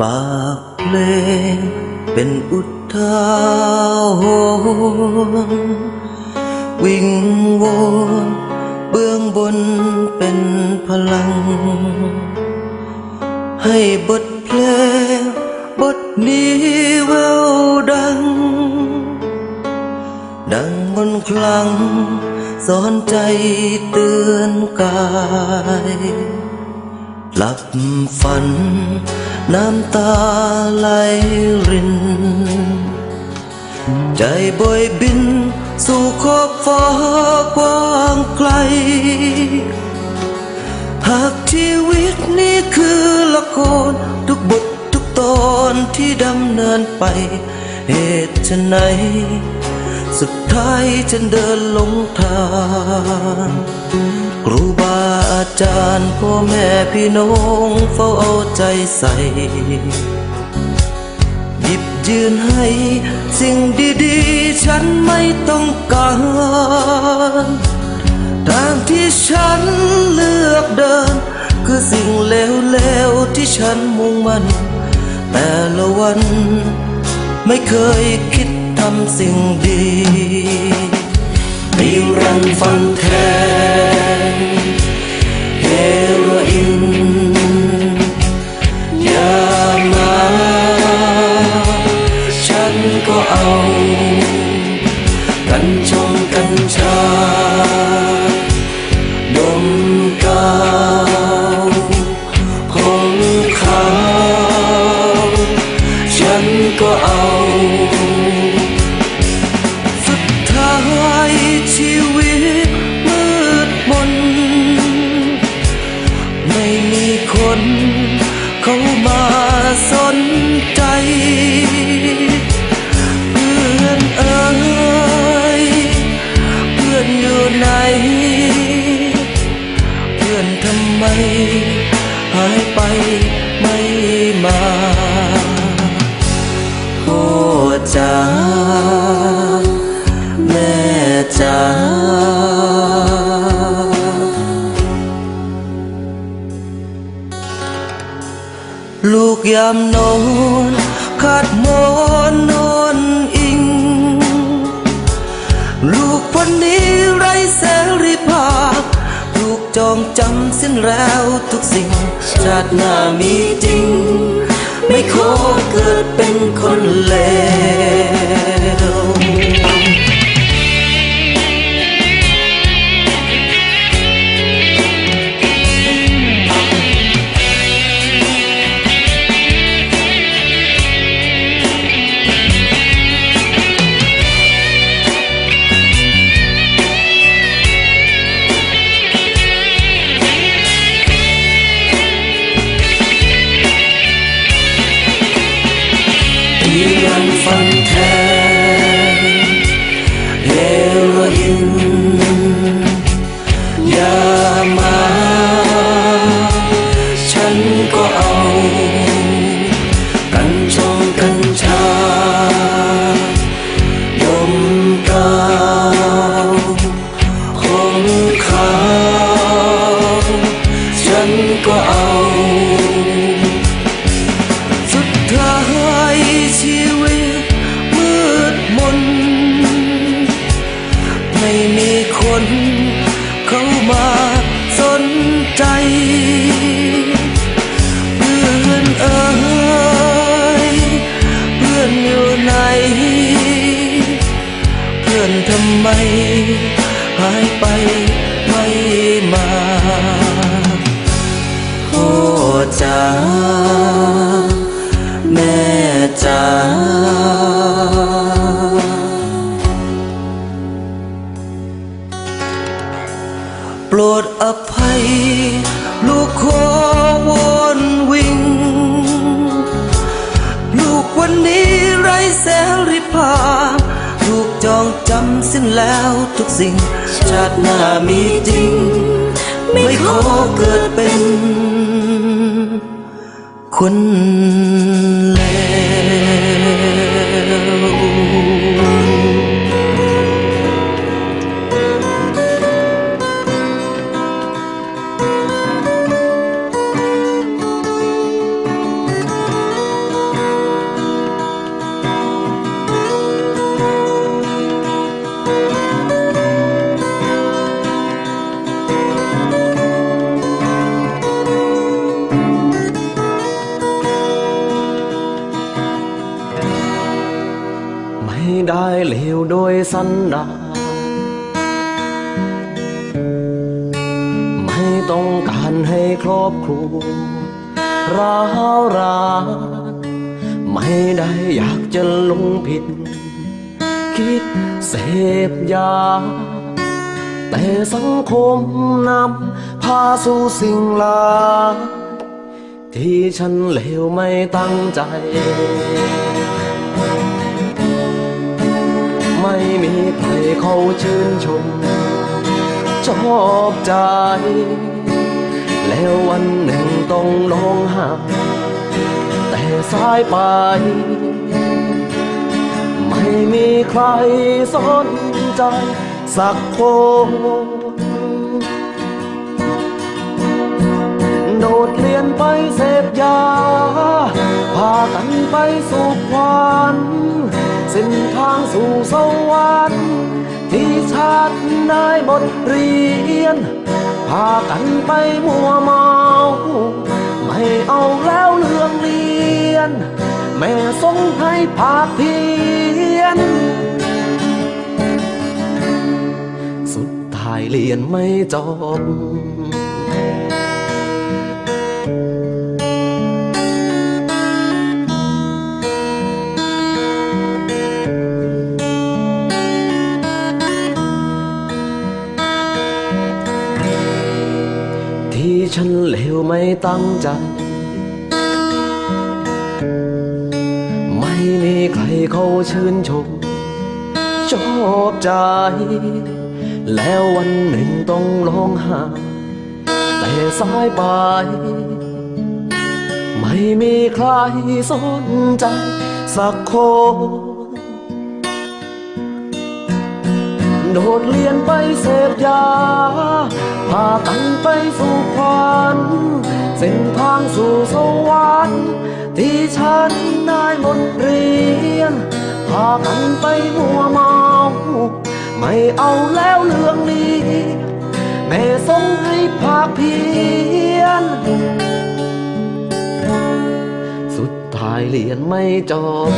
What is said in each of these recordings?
ปากเพลงเป็นอุทาหรณ์วิ่งวอนเบื้องบนเป็นพลัง ให้บทเพลงบทนี้แววดัง ดังบนคลังสอนใจเตือนกาย หลับฝัน น้ำตาไหลริน ใจบอยบิน สู่ขอบฟ้ากว้างไกล หากชีวิตนี้คือละครทุกบททุกตอนที่ดำเนินไป เหตุไฉนสุดท้ายฉันเดินหลงทาง รูบาอาจารย์พ่อแม่พี่น้องเฝ้าเอาใจใส่หยิบยืนให้สิ่งดีๆ ฉันไม่ต้องการทางที่ฉันเลือกเดิน คือสิ่งเลวๆที่ฉันมุ่งมัน แต่ละวัน ไม่เคยคิดทำสิ่งดี นิรันดร์ฟันแทงเฮโรอีนยามาฉันก็เอากัญชงกัญชาดมกาวของขาฉันก็เอาำไม หายไปไม่มาพ่อจ๋าแม่จ๋าลูกยามนอนขาดมอน จองจำสิ้นแล้วทุกสิ่ง ชาติหน้ามีจริง ไม่ขอเกิดเป็นคนเลว โรดอภัย ลูกขอวอนวิง ลูกวันนี้ไรแสรีภาพลูกจองจำสิ้นแล้วทุกสิ่ง ชาติหน้ามีจริง ไม่ขอเกิดเป็น คนเลว ไม่ได้เลวโดยสันดาไม่ต้องการให้ครอบครัวร้าวรานไม่ได้อยากจะลงผิด คิดเสพยา แต่สังคมนำพาสู่สิ่งลา ที่ฉันเลวไม่ตั้งใจ ไม่มีใครเขาชื่นชม ชอบใจ แล้ววันหนึ่งต้องร้องไห้แต่สายไป ไม่มีใครสนใจสักคนโดดเรียนไปเสพยา พากันไปสู่ควัน เส้นทางสู่สวรรค์ที่ชาติได้บทเรียน พากันไปมัวเมา ไม่เอาแล้วเรื่องเรียน แม่ส่งให้ภาคเพียน สุดท้ายเรียนไม่จบ ไม่ตั้งใจ ไม่มีใครเขาชื่นชม ชอบใจ แล้ววันหนึ่งต้องร้องห้แต่สายไป ไม่มีใครสนใจสักคน โดดเรียนไปเสพยา พากันไปสู่ควันเส้นทางสู่สวรรค์ที่ฉันได้บทเรียน พากันไปมัวเมา ไม่เอาแล้วเรื่องนี้ แม่ส่งให้ภาคเพียน สุดท้ายเรียนไม่จบ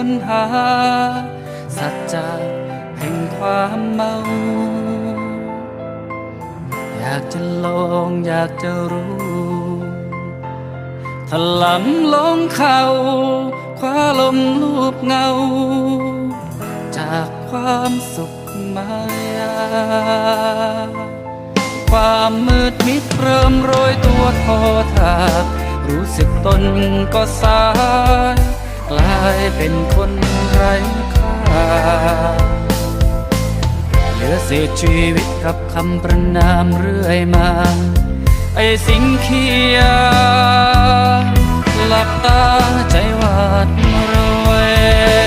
ค้นหา สัจจะแห่งความเมา อยากจะลองอยากจะรู้ถลำลงเขา คว้าลมลูบเงา จากความสุขมายา ความมืดมิดเริ่มโรยตัวทอทากรู้สึกตนก็สาายเป็นคนไร้ค่า เหลือเศษชีวิตกับคำประนามเรื่อยมา ไอสิงเคียหลับตาใจวาดมรวย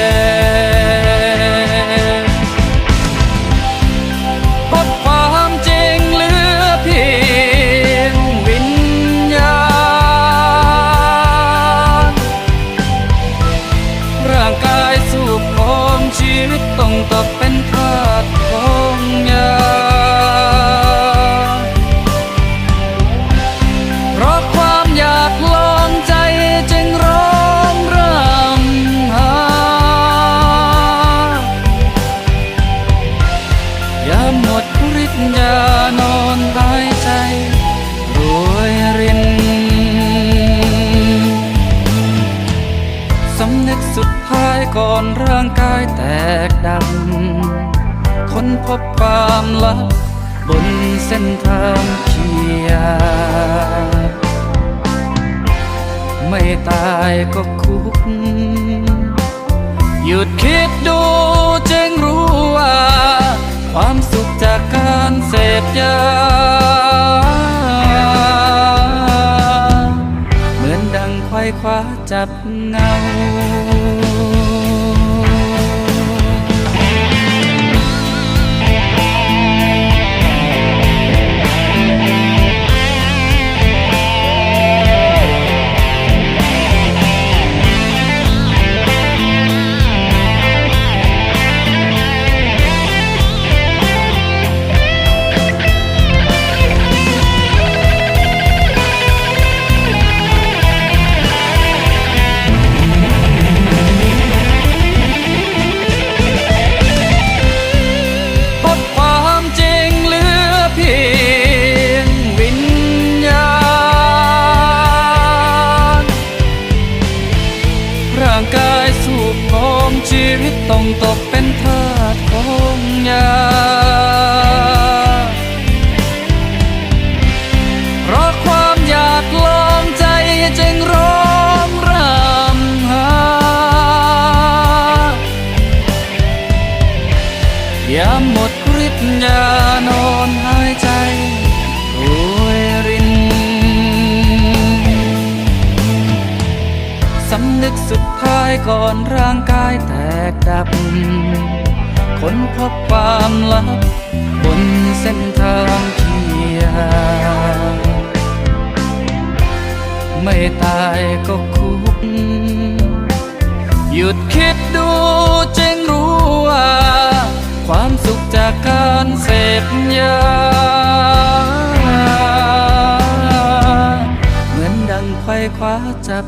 นร่างกายแตกดังค้นพบความลับบนเส้นทางเขียวไม่ตายก็คุก หยุดคิดดูจึงรู้ว่า ความสุขจากการเสพยา ต้องตกเป็นทาสของยา เพราะความอยากลองใจจึงร้องรำหา ยามหมดฤทธิ์ยานอนหายใจรวยรินสำนึกสุดท้ายก่อนร่างกาย ดับ คนพบความลับบนเส้นทางเขียวไม่ตายก็คุก หยุดคิดดูจึงรู้ว่า ความสุขจากการเสพยา เหมือนดังไขว้คว้าจับ